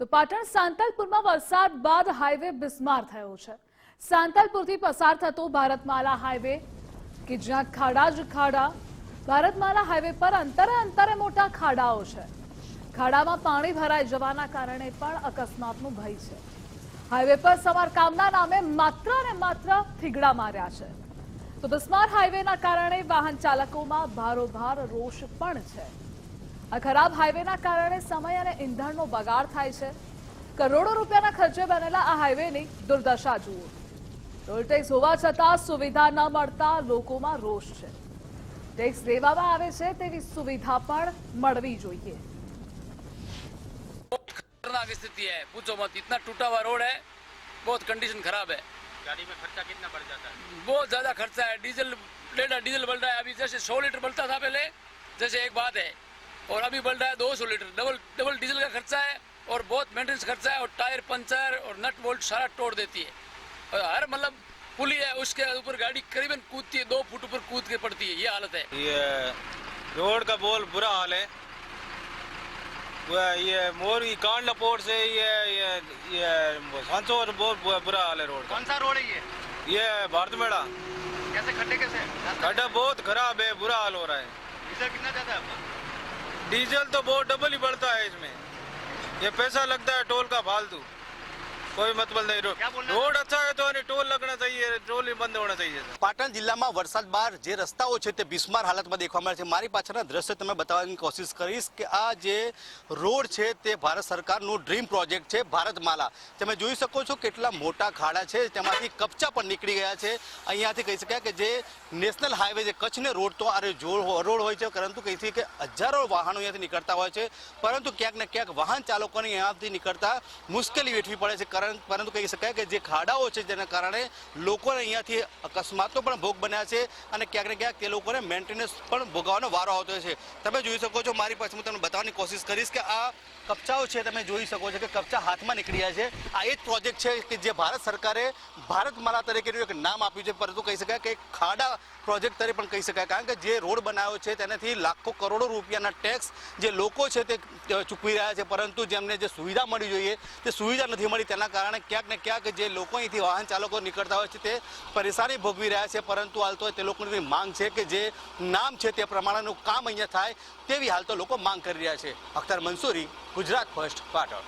તો પાટણ સાંતલપુરમાં વરસાદ બાદ હાઈવે બિસ્માર થયો છે. સાંતલપુરથી પસાર થતો ભારતમાલા હાઈવે કે જ્યાં ખાડા જ ખાડા, ભારતમાલા હાઈવે પર અંતરે અંતરે મોટા ખાડાઓ છે. ખાડામાં પાણી ભરાઈ જવાના કારણે પણ અકસ્માતનો ભય છે. હાઈવે પર સમારકામના નામે માત્ર ને માત્ર થીગડા માર્યા છે. તો બિસ્માર હાઈવેના કારણે વાહન ચાલકોમાં ભારોભાર રોષ પણ છે. આ ખરાબ હાઈવેના કારણે સમય અને ઇંધણનો બગાડ થાય છે કરોડો રૂપિયાના ખર્ચે બનેલા આ હાઈવેની દુર્દશા જુઓ ટોલ ટેક્સ હોવા છતાં સુવિધા ન મળતા લોકોમાં રોષ છે ટેક્સ લેવામાં આવે છે તેવી સુવિધા પણ મળવી જોઈએ खतरनाक स्थिति है पूछो मत इतना टूटा हुआ रोड है बहुत कंडीशन खराब है गाड़ी में खर्चा कितना बढ़ जाता है बहुत ज्यादा खर्चा है डीजल लीटर डीजल बढ़ रहा है अभी जैसे सौ लीटर बढ़ता था पहले जैसे एक बात है और अभी बढ़ रहा है दो सौ लीटर। डबल डबल डीजल का खर्चा है और बहुत मेंटेनेंस खर्चा है और टायर पंचर और नट बोल्ट सारा तोड़ देती है। और हर मतलब पुली है उसके ऊपर गाड़ी करीबन कूदती है दो फुट ऊपर कूद के पड़ती है ये हालत है। ये रोड का बहुत बुरा हाल है। वह ये मोरी कांडलापोर से ये ये ये सांसोर बहुत बुरा हाल है रोड कौन सा रोड है ये? ये भारत मेड़ा कैसे खड्डे कैसे? खड्डा बहुत खराब है बुरा हाल हो रहा है। डीजल कितना जाता है आपका? डीजल तो बहुत डबल ही बढ़ता है इसमें ये पैसा लगता है टोल का फालतू કોઈ મતલબ નહીં રોડ અચ્છા હોય તો અને ટોલ લગણા થઈએ ટોલ બંધ હોણા થઈએ પાટણ જિલ્લામાં વરસાદ બાદ જે રસ્તાઓ છે તે બિસ્માર હાલતમાં દેખવા મળે છે. મારી પાછળના દ્રશ્ય તમે બતાવવાની કોશિશ કરીશ કે આ જે રોડ છે તે ભારત સરકારનું ડ્રીમ પ્રોજેક્ટ છે ભારતમાલા. તમે જોઈ શકો છો કેટલા મોટા ખાડા છે તેમાંથી કપચા પણ નીકળી ગયા છે. અહીંયાથી કહી શકાય કે જે નેશનલ હાઈવે જે કચ્છને રોડ તો આ રોડ હોય છે પરંતુ કહી શકીએ કે હજારો વાહનો અહીંયાથી નીકળતા હોય છે. પરંતુ ક્યાંક ને ક્યાંક વાહન ચાલકોને અહીંયાથી નીકળતા મુશ્કેલી વેઠવી પડે છે. કારણ પરંતુ કહી શકાય કે જે ખાડાઓ છે જેના કારણે લોકોને અહીંયાથી અકસ્માતનો પણ ભોગ બન્યા છે અને ક્યાંક ને ક્યાંક તે લોકોને મેન્ટેનન્સ પણ ભોગવવાનો વારો આવતો છે. તમે જોઈ શકો છો, મારી પાસે હું તમને બતાવવાની કોશિશ કરીશ કે આ કપચાઓ છે તમે જોઈ શકો છો કે કપચા હાથમાં નીકળી ગયા છે. આ એ જ પ્રોજેક્ટ છે કે જે ભારત સરકારે ભારતમાલા તરીકેનું એક નામ આપ્યું છે. પરંતુ કહી શકાય કે ખાડા પ્રોજેક્ટ તરીકે પણ કહી શકાય. કારણ કે જે રોડ બનાવ્યો છે તેનાથી લાખો કરોડો રૂપિયાના ટેક્સ જે લોકો છે તે ચૂકવી રહ્યા છે. પરંતુ જેમને જે સુવિધા મળી જોઈએ, તે સુવિધા નથી મળી, તેના કારણે ક્યાંક ને ક્યાંક જે લોકો અહીંથી વાહન ચાલકો નીકળતા હોય છે તે પરેશાની ભોગવી રહ્યા છે, પરંતુ હાલ તો તે લોકોની માંગ છે કે જે નામ છે તે પ્રમાણેનું કામ અહીંયા થાય તેવી હાલ તો લોકો માંગ કરી રહ્યા છે. અખ્તર મંસૂરી, ગુજરાત ફર્સ્ટ પાટણ.